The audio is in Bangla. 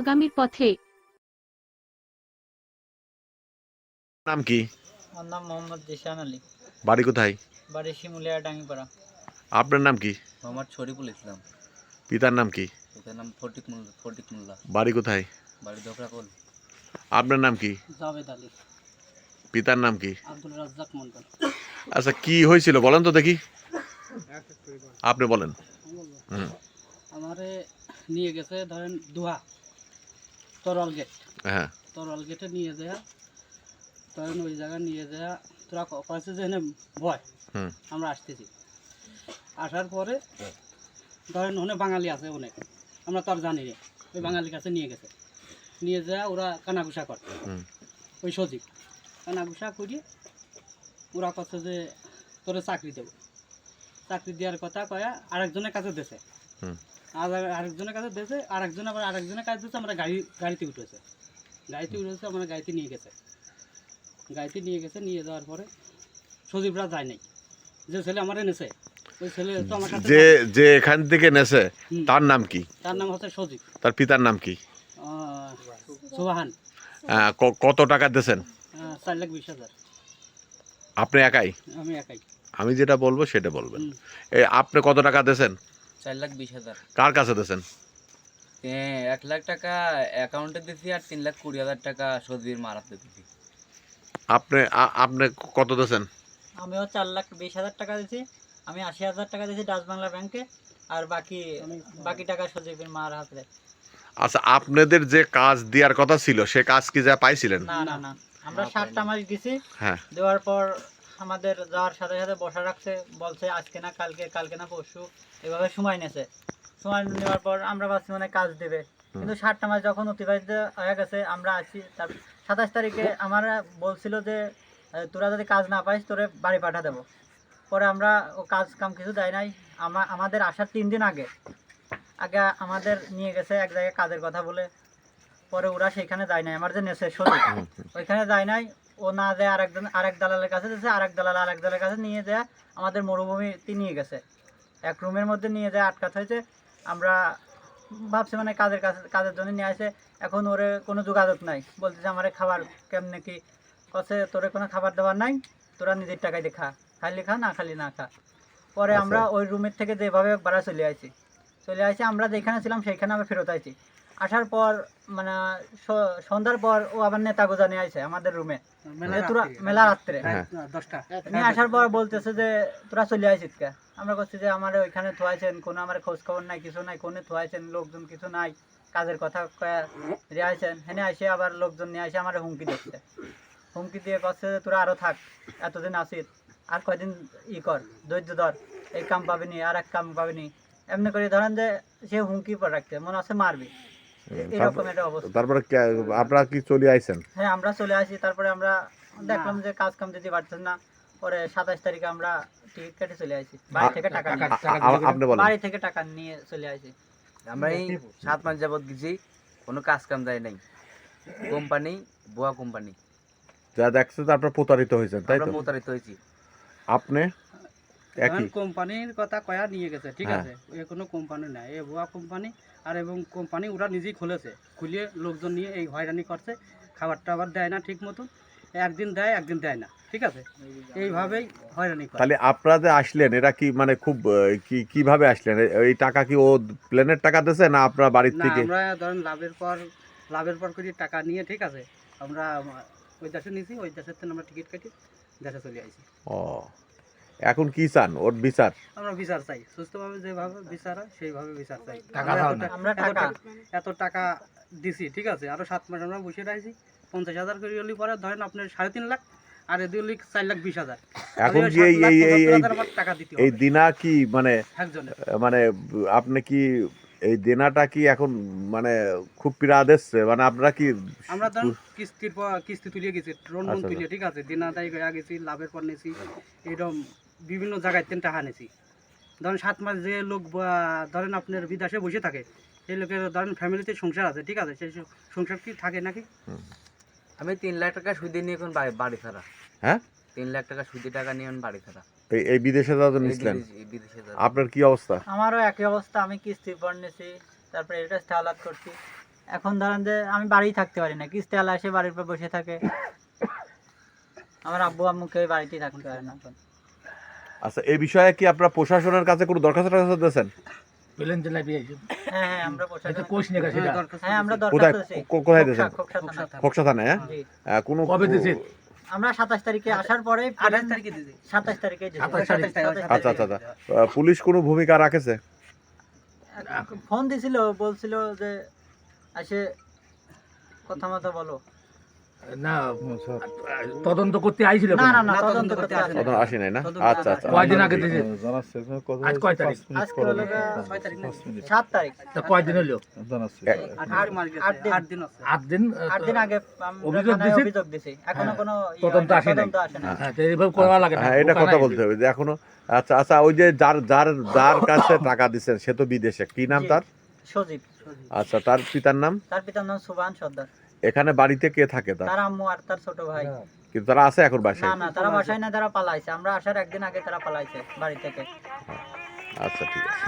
আগামীর পথে। নাম কি? আমার নাম মোহাম্মদ জিশান আলী। বাড়ি কোথায়? বাড়ি শিমুলিয়া ডাঙ্গিপাড়া। আপনার নাম কি? মোহাম্মদ শরীফুল ইসলাম। পিতার নাম কি? পিতার নাম ফটিক মোল্লা ফটিক মোল্লা। বাড়ি কোথায়? বাড়ি দোকরাকোল আপনার নাম কি? জাভেদ আলী। পিতার নাম কি? আব্দুল রাজ্জাক মন্ডল আচ্ছা কি হয়েছিল বলেন তো দেখি। আপনি বলেন। হুম। আমারে নিয়ে গেছে ধরেন দুহা। তরল গেট হ্যাঁ। তরল গেটে নিয়ে যায় ধরেন ওই জায়গায় নিয়ে যায় তোরা ক- কয়েছে যে ভয় হুম। আমরা আসতেছি। আসার পরে ধরেন ওখানে বাঙালি আছে অনেক আমরা তো আর জানি রে ওই বাঙালির কাছে নিয়ে গেছে। নিয়ে যায় ওরা কানাঘুষা করে। ওই সজীব কানাঘুষা করি ওরা কথা যে তোরে চাকরি দেবো। চাকরি দেওয়ার কথা কয়া আরেকজনের কাছে দেছে। আর আরেকজনের কাছে দেছে আরেকজন আবার আরেকজনের কাছে দিয়েছে আমরা গাড়ি গাড়িতে উঠেছে। গাড়িতে উঠেছে আমরা গাড়িতে নিয়ে গেছে। গাড়িতে নিয়ে গেছে নিয়ে যাওয়ার পরে সজীবরা যায় নাই। যে ছেলে আমার এনেছে ওই ছেলে তো আমার কাছে যে যে এখান থেকে নেছে তার নাম কি? তার নাম হচ্ছে সজীব। তার পিতার নাম কি? সুবাহান। কত টাকা দিয়েছেন? চার লাখ বিশ হাজার। আপনি একাই? আমি একাই। আমি যেটা বলব সেটা বলবেন। আপনি কত টাকা দিয়েছেন? চার লাখ বিশ হাজার। কার কাছে দিয়েছেন? এ, এক লাখ টাকা অ্যাকাউন্টে দিছি আর তিন লাখ কুড়ি হাজার টাকা সজীর মারাতে দিছি। আপনি আপনি কত দিয়েছেন? আমিও চার লাখ বিশ হাজার টাকা দিয়েছি আমি আশি হাজার টাকা দিয়েছি ডাচ বাংলা ব্যাংকে আর বাকি বাকি টাকা সজীবের মার হাতে। আচ্ছা আপনাদের যে কাজ দেওয়ার কথা ছিল সে কাজ কি যা পাইছিলেন? না না না আমরা সাতটা মাস গেছি হ্যাঁ। দেওয়ার পর আমাদের যাওয়ার সাথে সাথে বসা রাখছে বলছে আজকে না কালকে কালকে না পরশু এভাবে সময় নেছে। সময় নেওয়ার পর আমরা ভাবছি মানে কাজ দেবে। কিন্তু সাতটা মাস যখন অতিবাহিত হয়ে গেছে আমরা আছি তার সাতাশ তারিখে আমার বলছিল যে তোরা যদি কাজ না পাইস তোরে বাড়ি পাঠা দেবো। পরে আমরা ও কাজ কাম কিছু দেয় নাই। আমা আমাদের আসার তিন দিন আগে আগে আমাদের নিয়ে গেছে এক জায়গায় কাজের কথা বলে। পরে ওরা সেখানে যায় নাই আমার যে নেছে সজীব ওইখানে যায় নাই। ও না যায় আরেকজন আরেক দালালের কাছে দিয়েছে আরেক দালাল আরেক দালালের কাছে নিয়ে যায় আমাদের মরুভূমিতে নিয়ে গেছে। এক রুমের মধ্যে নিয়ে যায় আটকাত হয়েছে। আমরা ভাবছি মানে কাজের কাছে কাজের জন্য নিয়ে আসে। এখন ওরে কোনো যোগাযোগ নাই। বলতেছে আমার খাবার কেমনে কি? কছে তোরে কোনো খাবার দাবার নাই? তোরা নিজের টাকায় দিয়ে খা। খালি খা না খালি না খা। পরে আচ্ছা। আমরা ওই রুমের থেকে যেভাবে বাড়া চলে আসি চলে আসি আমরা যেখানে ছিলাম সেইখানে আমরা ফেরত আইছি। আসার পর মানে সন্ধ্যার পর ও আবার নেতা গোজা নিয়ে আসে আমাদের রুমে তোরা মেলা রাত্রে। হ্যাঁ নিয়ে আসার পর বলতেছে যে তোরা চলে আসিস কে? আমরা করছি যে আমার ওইখানে থুয়াইছেন কোনো আমার খোঁজ খবর নাই কিছু নাই কোনে থুয়াইছেন লোকজন কিছু নাই কাজের কথা দিয়ে আইছেন হেনে আসে আবার লোকজন নিয়ে আসে আমার হুমকি দিচ্ছে। হুমকি দিয়ে করছে যে তোরা আরও থাক এতদিন আসিস আর কয়দিন ই কর ধৈর্য ধর এই কাম পাবিনি আর এক কাম পাবিনি। এমনি করে ধরেন যে সে হুমকি পর রাখতে মনে হচ্ছে মারবি। এরকম একটা অবস্থা। তারপরে আপনারা কি চলে আইছেন? হ্যাঁ আমরা চলে আসি তারপরে আমরা দেখলাম যে কাজ কাম দিতে পারছেন না। পরে সাতাশ তারিখে আমরা টিকিট কেটে চলে আসি। বাড়ি থেকে টাকা আপনি বলেন। বাড়ি থেকে টাকা নিয়ে চলে আসি। আমরা এই সাত মাস যাবত গেছি কোনো কাজ কাম যায় নাই। কোম্পানি বুয়া কোম্পানি। যা দেখছে তো আপনারা প্রতারিত হয়েছেন তাই তো? প্রতারিত হয়েছি। আপনি? একই। কোম্পানির কথা কয়া নিয়ে গেছে ঠিক হ্যাঁ। আছে? এ কোনো কোম্পানি না এ ভুয়া কোম্পানি আর এবং কোম্পানি ওরা নিজেই খুলেছে খুলিয়ে লোকজন নিয়ে এই হয়রানি করছে খাবার টাবার দেয় না ঠিক মতো একদিন দেয় একদিন দেয় না ঠিক আছে? এইভাবেই হয়রানি করে। তাহলে আপনারা যে আসলেন কি মানে খুব কি কীভাবে আসলেন? এই টাকা কি ও প্লেনের টাকা দিয়েছে না আপনারা বাড়ির থেকে? আমরা ধরেন লাভের পর লাভের পর করি টাকা নিয়ে ঠিক আছে? আমরা ওই দেশে নিয়েছি ওই দেশের থেকে আমরা টিকিট কাটি দেশে চলে আসি ও এখন কি চান? ওর বিচার। আমরা বিচার চাই। সুস্থভাবে যেভাবে বিচার হয় সেইভাবে বিচার চাই। টাকা আমরা দাও এত না। আমরা টাকা এত টাকা দিছি ঠিক আছে? আরও সাত মাস আমরা বসে রয়েছি। পঞ্চাশ হাজার করে হলে পরে ধরেন আপনার সাড়ে তিন লাখ আর এদি হলে চার লাখ বিশ হাজার। এখন কি এই এই এই এই- টাকা দিতে এই দিনা কি মানে মানে আপনি কি এই দেনাটা কি এখন মানে খুব পীড়া দিচ্ছে? মানে আপনারা কি আমরা ধরুন কিস্তির পর কিস্তি তুলিয়ে গেছি লোন লোন আচ্ছা, তুলিয়ে ঠিক আছে? দিন আদায় হয়ে গেছি লাভের পর নিয়েছি এরকম বিভিন্ন জায়গায় তিন টাকা নিয়েছি ধরেন সাত মাস যে লোক ধরেন আপনার বিদেশে বসে থাকে সেই লোকের ধরেন ফ্যামিলিতে সংসার আছে ঠিক আছে? সেই সংসার কি থাকে নাকি? আমি তিন লাখ টাকা সুদে নিয়ে এখন বাড়ি- ছাড়া হ্যাঁ? তিন লাখ টাকা সুদি টাকা নিয়ে এখন বাড়ি ছাড়া এই- এই বিদেশে যাওয়ার জন্য নিছিলেন। আপনার কি অবস্থা? আমারও একই অবস্থা আমি কিস্তির পর নিয়েছি তারপরে এটা হালাত করছি। এখন ধরেন যে আমি বাড়ি থাকতে পারি না কিস্তি আলা এসে বাড়ির পর বসে থাকে। আমার আব্বু আম্মু কেউ বাড়িতেই থাকতে পারে না এখন। আচ্ছা এই বিষয়ে কি আপনারা প্রশাসনের কাছে কোনো দরখাস্ত টরখাস্ত দিয়েছেন? হ্যাঁ হ্যাঁ হ্যাঁ কোথায় দিয়েছেন? খোকসা- থানায়। হ্যাঁ? কোনো আমরা সাতাশ তারিখে আসার পরে আঠাশ তারিখে সাতাশ তারিখে আচ্ছা আচ্ছা আচ্ছা। পুলিশ কোনো ভূমিকা রাখেছে? ফোন দিছিল বলছিল যে আসে কথা মতো বলো। না তদন্ত করতে আইছিল না না না না, তদন্ত তদন্ত করতে করতে আসে নাই না? আচ্ছা আচ্ছা। কয়দিন আগে দিয়েছে? আজ কয় তারিখ? আজকে হলো গিয়ে ছয় তারিখ না সাত তারিখ। তা কয়দিন হলো? আট দিন। আট দিন আট দিন আগে অভিযোগ থানায় অভিযোগ দিছি এখনও। কোনো তদন্ত আসে নাই। তদন্ত আসে না হ্যাঁ এইভাবে করা লাগে না। এটা কথা বলতে হবে যে এখনও আচ্ছা আচ্ছা ওই যে যার যার যার কাছে টাকা দিচ্ছেন সে তো বিদেশে। কি নাম তার? সজীব। আচ্ছা তার পিতার নাম? তার পিতার নাম সুবান সর্দার। এখানে বাড়িতে কে থাকে তার? তার আম্মু আর তার ছোট ভাই। কিন্তু তারা আছে এখন না বাসায়? না তারা বাসায় না তারা পালাইছে। আমরা আসার একদিন আগে তারা পালাইছে বাড়ি থেকে। আচ্ছা ঠিক আছে।